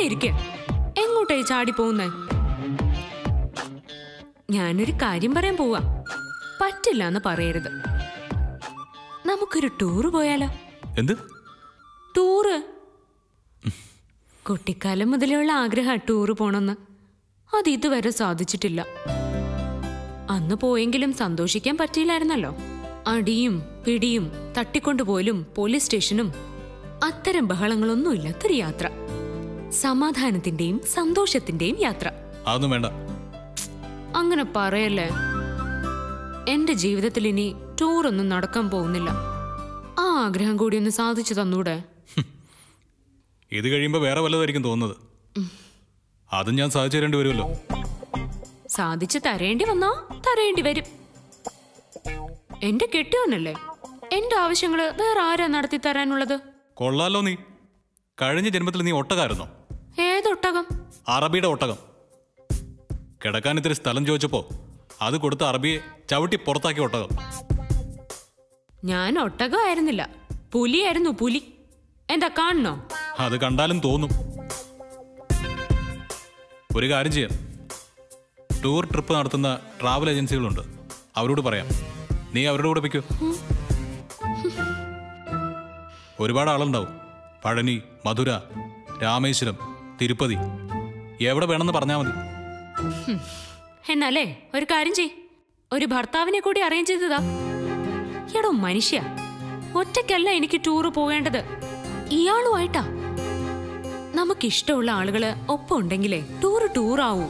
ഇരിക്കുക എങ്ങോട്ടേ ചാടി പോകുന്നേ? ഞാനൊരു കാര്യം പറയാൻ പോവാ. പറ്റില്ല എന്ന് പറയരുത്. നമുക്കൊരു ടൂറ് പോയാലോ? എന്ത്? ടൂറ്? കുട്ടിക്കാലം മുതലുള്ള ആഗ്രഹം ടൂറ് പോണെന്ന്. അത് ഇതുവരെ സാധിച്ചിട്ടില്ല. അന്ന് പോയെങ്കിലും സന്തോഷിക്കാൻ പറ്റിയില്ലായിരുന്നല്ലോ. അടിയും പിടിയും തട്ടിക്കൊണ്ടുപോലും പോലീസ് സ്റ്റേഷനും അത്തരം ബഹളങ്ങളൊന്നും ഇല്ലാത്തൊരു യാത്ര. സമാധാനത്തിന്റെയും സന്തോഷത്തിന്റെയും യാത്ര. അതൊന്നും വേണ്ട. അങ്ങനെ പറയല്ലേ? എന്റെ ജീവിതത്തിൽ ഇനി ടൂർ ഒന്നും നടക്കാൻ പോകുന്നില്ല. ആ ആഗ്രഹം കൂടി ഒന്ന് സാധിച്ചു തന്നൂടെ? ഇത് കഴിയുമ്പോൾ വേറെ വല്ലതായിരിക്കും തോന്നുന്നത്. അതും ഞാൻ സാധിച്ചു തരേണ്ടി വരുമല്ലോ. സാധിച്ചു തരേണ്ടി വന്നോ തരേണ്ടി വരും. എന്റെ കെട്ടിയോനല്ലേ? എന്റെ ആവശ്യങ്ങൾ വേറെ ആരാ നടത്തി തരാനുള്ളത്? കൊള്ളാലോ നീ. കഴിഞ്ഞ ജന്മത്തിൽ നീ ഒട്ടകായിരുന്നോ ഏതൊട്ടകം അറബിയുടെ ഒട്ടകം. കിടക്കാൻ ഇത്തിരി സ്ഥലം ചോദിച്ചപ്പോ അത് കൊടുത്ത അറബിയെ ചവിട്ടി പുറത്താക്കി ഒട്ടകം. ഞാൻ ഒട്ടകമായിരുന്നില്ല. പുലിയായിരുന്നു പുലി. എന്താ കാണണോ? അത് കണ്ടാലും തോന്നും. ഒരു കാര്യം ചെയ്യാം. ടൂർ ട്രിപ്പ് നടത്തുന്ന ട്രാവൽ ഏജൻസികളുണ്ട്. അവരോട് പറയാം. നീ അവരോട് കൂടെ വയ്ക്കൂ ഒരുപാട് ആളുണ്ടാവും. പഴനി മധുര രാമേശ്വരം തിരുപ്പതി. എവിടെ വേണമെന്ന് പറഞ്ഞാൽ മതി. എന്നാലേ ഒരു കാര്യം ചെയ്. ഒരു ഭർത്താവിനെ കൂടി അറേഞ്ച് ചെയ്തതാ. എടോ മനുഷ്യ ഒറ്റയ്ക്കല്ല എനിക്ക് ടൂറ് പോകേണ്ടത്. ഇയാളുമായിട്ടാ. നമുക്കിഷ്ടമുള്ള ആളുകൾ ഒപ്പം ഉണ്ടെങ്കിലേ ടൂറ് ടൂറാവൂ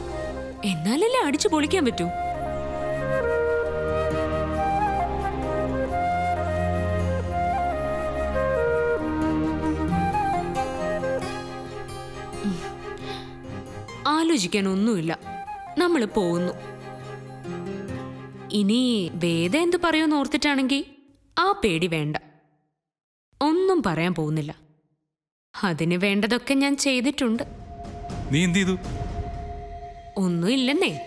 എന്നാലല്ലേ അടിച്ചു പൊളിക്കാൻ പറ്റൂ? ആലോചിക്കാൻ ഒന്നുമില്ല നമ്മൾ പോകുന്നു. ഇനി വേദ എന്ത് പറയുമെന്ന് ഓർത്തിട്ടാണെങ്കിൽ ആ പേടി വേണ്ട. ഒന്നും പറയാൻ പോകുന്നില്ല. അതിന് വേണ്ടതൊക്കെ ഞാൻ ചെയ്തിട്ടുണ്ട്. നീ എന്ത് ചെയ്തു? ഒന്നുമില്ലെന്നേ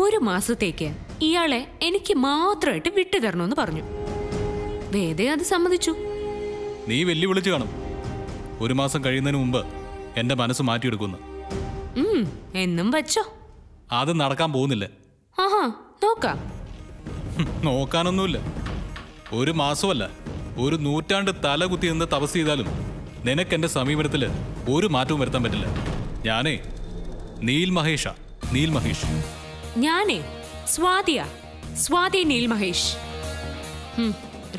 ഒരു മാസത്തേക്ക് ഇയാളെ എനിക്ക് മാത്രമായിട്ട് വിട്ടു തരണമെന്ന് പറഞ്ഞു. വേദ അത് സമ്മതിച്ചു. നീ വെല്ലുവിളിച്ചു കാണും. ഒരു മാസം കഴിയുന്നതിന് മുമ്പ് എന്റെ മനസ്സ് മാറ്റിയെടുക്കുന്നു എന്നും വെച്ചോ. അത് നടക്കാൻ പോകുന്നില്ല. നോക്കാം. നോക്കാനൊന്നുമില്ല. ഒരു മാസമല്ല ഒരു നൂറ്റാണ്ട് തലകുത്തി നിന്ന് തപസ് ചെയ്താലും നിനക്ക് എന്റെ സമീപനത്തിൽ ഒരു മാറ്റവും വരുത്താൻ പറ്റില്ല. ഞാനേ നീൽ മഹേഷ നീൽ മഹേഷ്. ഞാനേ സ്വാതിയ സ്വാതി നീൽ മഹേഷ്.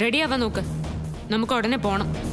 റെഡിയാവാൻ നോക്ക്. നമുക്ക് ഉടനെ പോണം.